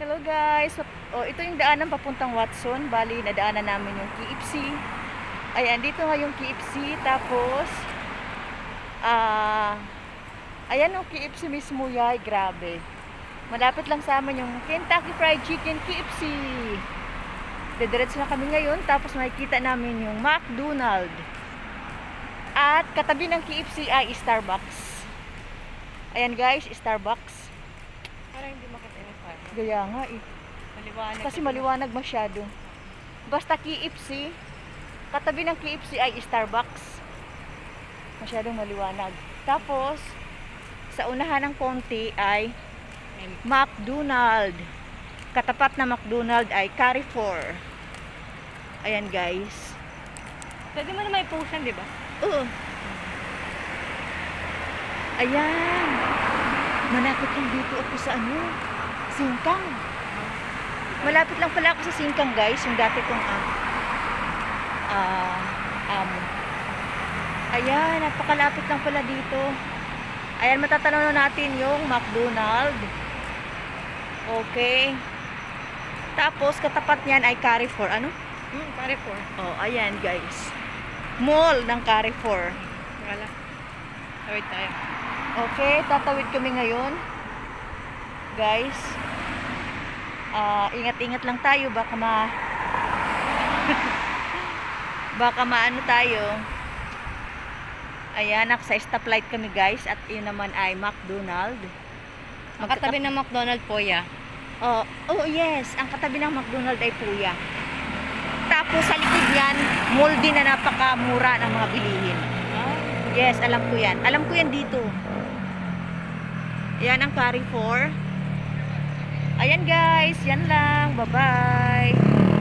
Hello guys. Oh, ito yung daanan papuntang Watson. Bali, nadaanan namin yung KFC. Ayan, dito nga yung KFC. Tapos, ah, ayan yung KFC mismo yay. Grabe. Malapit lang sa amin yung Kentucky Fried Chicken KFC. Dediretso na kami ngayon. Tapos makikita namin yung McDonald. At katabi ng KFC ay Starbucks. Ayan guys, Starbucks. Parang hindi fire. Gaya nga eh. Maliwanag. Kasi maliwanag masyado. Basta KFC, katabi ng KFC ay Starbucks. Masyadong maliwanag. Tapos, sa unahan ng konti ay McDonald. Katapat na McDonald ay Carrefour. Ayan guys. Pwede mo na may potion, di ba? Oo. Ayan. Malapit lang dito ako sa ano, Singkang. Malapit lang pala ako sa Singkang, guys. Yung dati kong ah, ah, amo. Ayan, napakalapit lang pala dito. Ayan, matatanaw na natin yung McDonald. Okay. Tapos, katapat niyan ay Carrefour. Ano? Hmm, pare four. Oh, ayan, guys. Mall ng Carrefour. Wala. Tawid tayo. Okay, tatawid kami ngayon. Guys. Ah, ingat-ingat lang tayo baka ma baka maano tayo. Ayan, nasa stoplight kami guys at yun naman ay McDonald. Ang katabi ng McDonald's po, ya. Oh, oh yes, ang katabi ng McDonald ay Puya. Tapos sa likod niyan, mall din na napakamura ng mga bilihin. Yes, alam ko yan. Alam ko yan dito. Ayan ang carry for. Ayan guys, yan lang. Bye-bye.